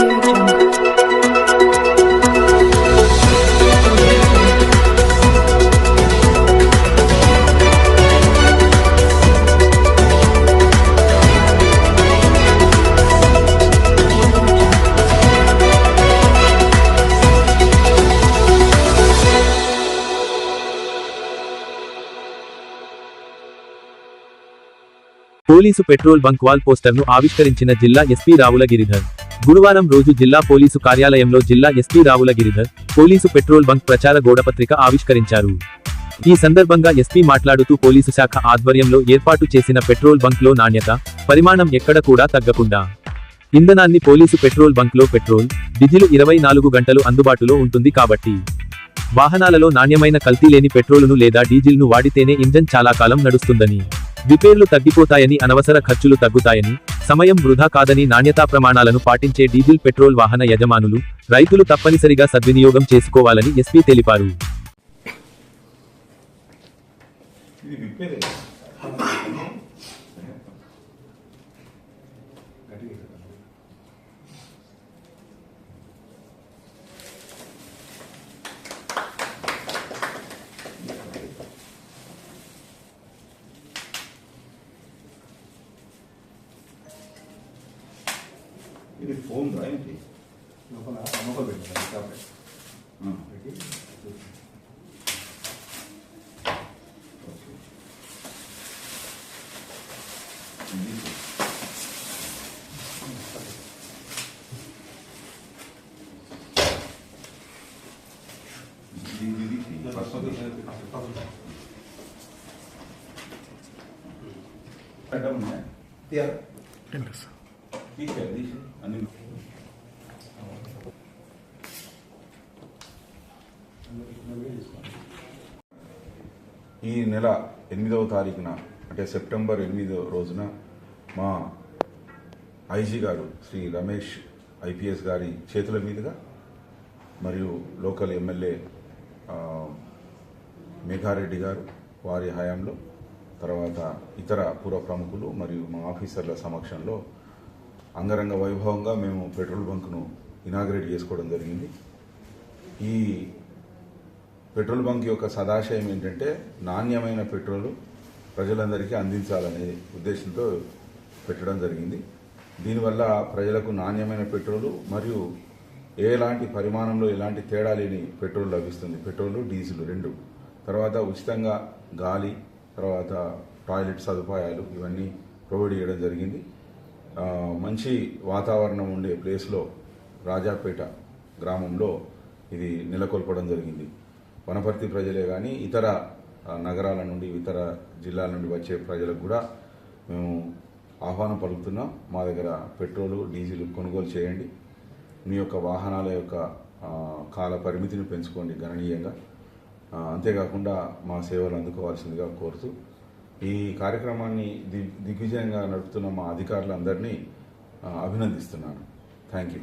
out. Police petrol bunk wall పోస్టర్ను ఆవిష్కరించిన జిల్లా ఎస్పీ రావుల గిరిధర్ గురువారం రోజు జిల్లా పోలీసు కార్యాలయంలో జిల్లా SP Ravula Giridhar police petrol bunk ప్రచార గోడపత్రిక ఆవిష్కరించారు. ఈ సందర్భంగా ఎస్పీ మాట్లాడుతూ పోలీసు శాఖ ఆధ్వర్యంలో ఏర్పాటు చేసిన పెట్రోల్ బంక్లో నాణ్యత పరిమాణం ఎక్కడ కూడా తగ్గకుండా. ఇంధనాన్ని పోలీసు పెట్రోల్ బంక్లో పెట్రోల్ డీజిల్ ఇరవై నాలుగు గంటలు అందుబాటులో ఉంటుంది కాబట్టి. వాహనాలలో నాణ్యమైన కల్తీ లేని పెట్రోలును లేదా డీజిల్ను వాడితేనే ఇంజన్ చాలా కాలం నడుస్తుందని. రిపేర్లు తగ్గిపోతాయని అనవసర ఖర్చులు తగ్గుతాయని సమయం వృధా కాదని నాణ్యతా ప్రమాణాలను పాటించే డీజిల్ పెట్రోల్ వాహన యజమానులు రైతులు తప్పనిసరిగా సద్వినియోగం చేసుకోవాలని ఎస్పీ తెలిపారు. ఇది విప్పేదే ఇది ఫోన్ రా ఏంటి లోపల లోపల పెట్టారు కాబట్టి ఆ. పెట్టి ఓకే. ఇది ఇది ఇది ఇది ఫస్ట్ ఈ నెల ఎనిమిదవ తారీఖున అంటే సెప్టెంబర్ ఎనిమిదవ రోజున మా ఐజీ గారు శ్రీ రమేష్ ఐపీఎస్ గారి చేతుల మీదుగా మరియు లోకల్ ఎమ్మెల్యే మేఘారెడ్డి గారు వారి హయాంలో తర్వాత ఇతర పూర్వ ప్రముఖులు మరియు మా ఆఫీసర్ల సమక్షంలో అంగరంగ వైభవంగా మేము పెట్రోల్ బంక్ను ఇనాగ్రేట్ చేసుకోవడం జరిగింది. ఈ పెట్రోల్ బంక్ యొక్క సదాశయం ఏంటంటే నాణ్యమైన పెట్రోల్ ప్రజలందరికీ అందించాలనే ఉద్దేశంతో పెట్టడం జరిగింది. దీనివల్ల ప్రజలకు నాణ్యమైన పెట్రోలు మరియు ఎలాంటి పరిమాణంలో ఎలాంటి తేడా లేని పెట్రోల్ లభిస్తుంది. పెట్రోలు డీజిల్ రెండు. తర్వాత ఉచితంగా గాలి తర్వాత టాయిలెట్ సదుపాయాలు ఇవన్నీ ప్రొవైడ్ చేయడం జరిగింది. మంచి వాతావరణం ఉండే ప్లేస్లో రాజాపేట గ్రామంలో ఇది నెలకొల్పడం జరిగింది. వనపర్తి ప్రజలే కానీ ఇతర నగరాల నుండి ఇతర జిల్లాల నుండి వచ్చే ప్రజలకు కూడా మేము ఆహ్వానం పలుకుతున్నాం. మా దగ్గర పెట్రోలు డీజిల్ కొనుగోలు చేయండి. మీ యొక్క వాహనాల యొక్క కాల పరిమితిని పెంచుకోండి గణనీయంగా. అంతేకాకుండా మా సేవలు అందుకోవాల్సిందిగా కోరుతూ ఈ కార్యక్రమాన్ని దిగ్ దిగ్విజయంగా నడుపుతున్న మా అధికారులందరినీ అభినందిస్తున్నాను. Thank you